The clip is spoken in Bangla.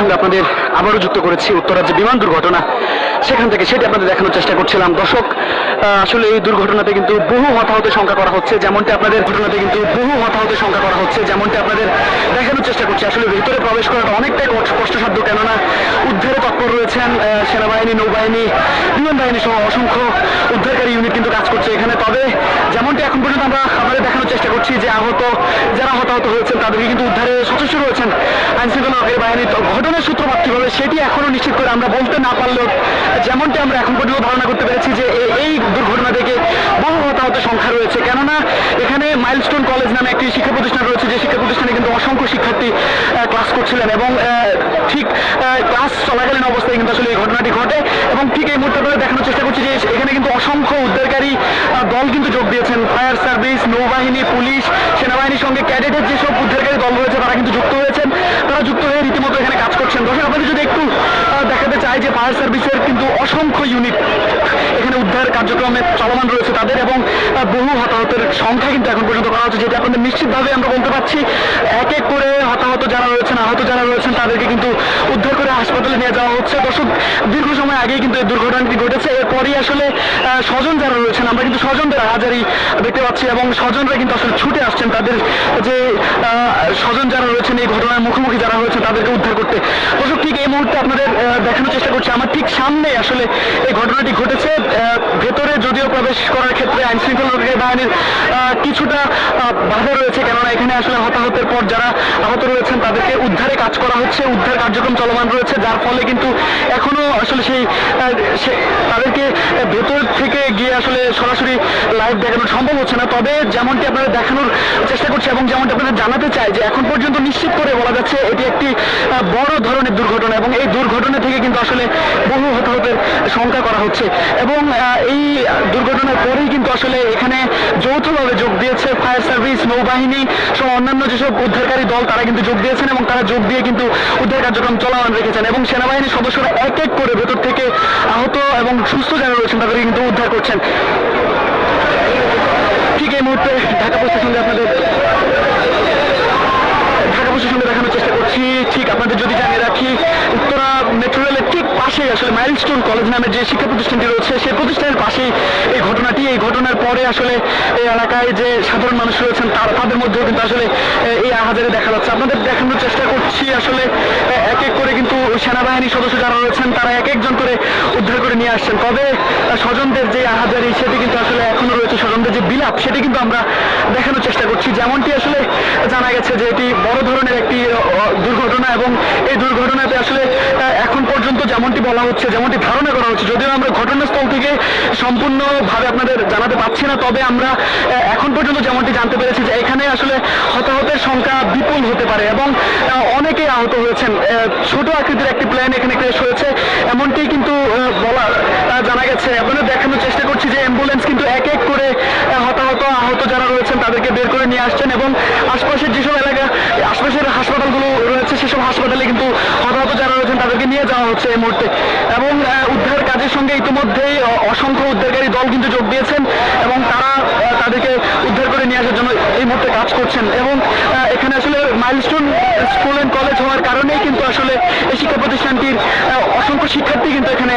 সঙ্গে আপনাদের আবারও যুক্ত করেছি উত্তরাজ্যে বিমান দুর্ঘটনা। সেখান থেকে সেটি আপনাদের দেখানোর চেষ্টা করছিলাম। দর্শক আসলে এই দুর্ঘটনাতে কিন্তু বহু হতাহতের সংখ্যা করা হচ্ছে, যেমনটি আপনাদের ঘটনাতে কিন্তু বহু হতাহতের সংখ্যা করা হচ্ছে, যেমনটি আপনাদের দেখানোর চেষ্টা করছি। আসলে ভিতরে প্রবেশ করাটা অনেকটাই কষ্টসাধ্য, কেননা উদ্ধারে তৎপর রয়েছেন সেনাবাহিনী, নৌবাহিনী, বিমান বাহিনী সহ অসংখ্য উদ্ধারকারী ইউনিট কিন্তু কাজ করছে এখানে। তবে যেমনটি এখন পর্যন্ত আমরা আপনাদের দেখানোর চেষ্টা করছি যে আহত, যারা হতাহত হয়েছেন, তাদেরকে কিন্তু উদ্ধারে সচেষ্ট রয়েছেন। আইন শৃঙ্খলা বাহিনী তো ঘটনার সূত্রপাত কীভাবে সেটি এখনও নিশ্চিত করে আমরা বলতে না পারলেও যেমনটি আমরা এখন পর্যন্ত ধারণা করতে পেরেছি যে এই দুর্ঘটনা থেকে বহু হতাহত সংখ্যা রয়েছে। কেননা এখানে মাইলস্টোন কলেজ নামে একটি শিক্ষা প্রতিষ্ঠান রয়েছে, যে শিক্ষা প্রতিষ্ঠানে কিন্তু অসংখ্য শিক্ষার্থী ক্লাস করছিলেন এবং ঠিক ক্লাস চলাকালীন অবস্থায় কিন্তু আসলে এই ঘটনাটি ঘটে এবং ঠিক এই মুহূর্তে দেখানোর চেষ্টা করছি যে এখানে কিন্তু অসংখ্য উদ্ধারকারী দল কিন্তু যোগ দিয়েছেন। ফায়ার সার্ভিস, নৌবাহিনী, পুলিশ, সেনাবাহিনীর সঙ্গে ক্যাডেটের যেসব উদ্ধারকারী দল রয়েছে তারা কিন্তু যুক্ত হয়েছেন তারা যুক্ত হয়ে রীতিমতো এখানে কাজ করছেন দর্শক আপনাদের যদি একটু আহ, চাই যে ফায়ার সার্ভিসের কিন্তু অসংখ্য ইউনিট এখানে উদ্ধার কার্যক্রমে চলমান রয়েছে তাদের এবং বহু হতাহতের সংখ্যা কিন্তু এখন পর্যন্ত করা হচ্ছে, যেটা আপনাদের নিশ্চিতভাবে আমরা বলতে পারছি, এক এক করে হতাহত যারা রয়েছেন, আহত যারা রয়েছেন, তাদেরকে কিন্তু উদ্ধার করে হাসপাতালে নিয়ে যাওয়া হচ্ছে। দর্শক, দীর্ঘ সময় আগেই কিন্তু এই দুর্ঘটনাটি ঘটেছে, এরপরই আসলে স্বজন যারা রয়েছেন, আমরা কিন্তু স্বজনদের হাজারি দেখতে পাচ্ছি এবং স্বজনরা কিন্তু আসলে ছুটে আসছেন, তাদের যে স্বজন যারা রয়েছেন এই ঘটনার মুখোমুখি যারা হয়েছে তাদেরকে উদ্ধার করতে। দর্শক ঠিক এই মুহূর্তে আপনাদের দেখানোর চেষ্টা করছি। আমার ঠিক সামনে আসলে এই ঘটনাটি ঘটেছে। ভেতরে যদিও প্রবেশ করার ক্ষেত্রে আইন শৃঙ্খলা বাহিনীর কিছুটা বাধা রয়েছে। কেননা এখানে আসলে হতাহতের পর যারা আহত রয়েছেন, তাদেরকে উদ্ধারে কাজ করা হচ্ছে, উদ্ধার কার্যক্রম চলমান রয়েছে, যার ফলে কিন্তু এখনও আসলে সেই তাদেরকে ভেতর থেকে গিয়ে আসলে সরাসরি লাইভ দেখানো সম্ভব হচ্ছে না। তবে যেমনটি আপনারা দেখানোর চেষ্টা করছি এবং যেমনটি আপনারা জানাতে চাই যে এখন পর্যন্ত নিশ্চিত করে বলা যাচ্ছে এটি একটি বড় ধরনের দুর্ঘটনা এবং এই দুর্ঘটনা থেকে কিন্তু আসলে বহু হতাহতের সংখ্যা করা হচ্ছে। এবং এই দুর্ঘটনার পরেই কিন্তু আসলে এখানে যৌথভাবে যোগ দিয়েছে ফায়ার সার্ভিস, নৌবাহিনী সহ অন্যান্য যেসব উদ্ধারকারী দল, তারা কিন্তু যোগ দিয়েছেন এবং তারা যোগ দিয়ে কিন্তু উদ্ধার কার্যক্রম চলমান রেখেছেন। এবং সেনাবাহিনীর সদস্যরা এক এক করে ভেতর থেকে আহত এবং সুস্থ যারা রয়েছেন তাদেরকে কিন্তু উদ্ধার করছেন ঠিক এই মুহূর্তে ঢাকা পোস্টের সঙ্গে আপনাদের ঢাকা পোস্টের সঙ্গে দেখানোর চেষ্টা করছি ঠিক আপনাদের যদি জানিয়ে রাখি উত্তরা মেট্রো রেলের ঠিক পাশেই আসলে মাইলস্টোন কলেজ নামের যে শিক্ষা প্রতিষ্ঠানটি রয়েছে, সেই প্রতিষ্ঠানের পাশেই এই ঘটনাটি। এই ঘটনার পরে আসলে এই এলাকায় যে সাধারণ মানুষ রয়েছেন, তার তাদের মধ্যেও কিন্তু আসলে এই আহাজারে দেখা যাচ্ছে। আপনাদের দেখানোর চেষ্টা করছি আসলে, এক এক করে কিন্তু সেনাবাহিনীর সদস্য যারা রয়েছেন, তারা এক একজন করে উদ্ধার করে নিয়ে আসছেন। তবে স্বজনদের যে আহাজারি, সেটি কিন্তু আসলে এখনও রয়েছে। স্বজনদের যে বিলাপ, সেটি কিন্তু আমরা দেখানোর চেষ্টা করছি। যেমনটি আসলে জানা গেছে যে এটি বড় ধরনের একটি দুর্ঘটনা এবং এই দুর্ঘটনাতে আসলে পর্যন্ত যেমনটি বলা হচ্ছে যেমনটি ধারণা করা হচ্ছে যদিও আমরা ঘটনাস্থল থেকে সম্পূর্ণভাবে আপনাদের জানাতে পারছি না তবে আমরা এখন পর্যন্ত যেমনটি জানতে পেরেছি যে এখানে আসলে হতাহতের সংখ্যা বিপুল হতে পারে এবং আহ, অনেকেই আহত হয়েছেন। ছোট আকৃতির একটি প্লেন এখানে ক্রেশ হয়েছে এমনটি কিন্তু বলা জানা গেছে। আপনাদের দেখানোর চেষ্টা করছি যে অ্যাম্বুলেন্স কিন্তু এক এক করে হতাহত আহত যারা রয়েছেন তাদেরকে বের করে নিয়ে আসছেন এবং আশপাশের যেসব এলাকা আশপাশের হাসপাতালগুলো রয়েছে সেসব হাসপাতালে কিন্তু হতাহত তাদেরকে নিয়ে যাওয়া হচ্ছে এই মুহূর্তে। এবং উদ্ধার কাজের সঙ্গে ইতিমধ্যেই অসংখ্য উদ্ধারকারী দল কিন্তু যোগ দিয়েছেন এবং তারা তাদেরকে উদ্ধার করে নিয়ে আসার জন্য এই মুহূর্তে কাজ করছেন। এবং এখানে আসলে মাইলস্টোন স্কুল অ্যান্ড কলেজ হওয়ার কারণেই কিন্তু আসলে এই শিক্ষা প্রতিষ্ঠানটির অসংখ্য শিক্ষার্থী কিন্তু এখানে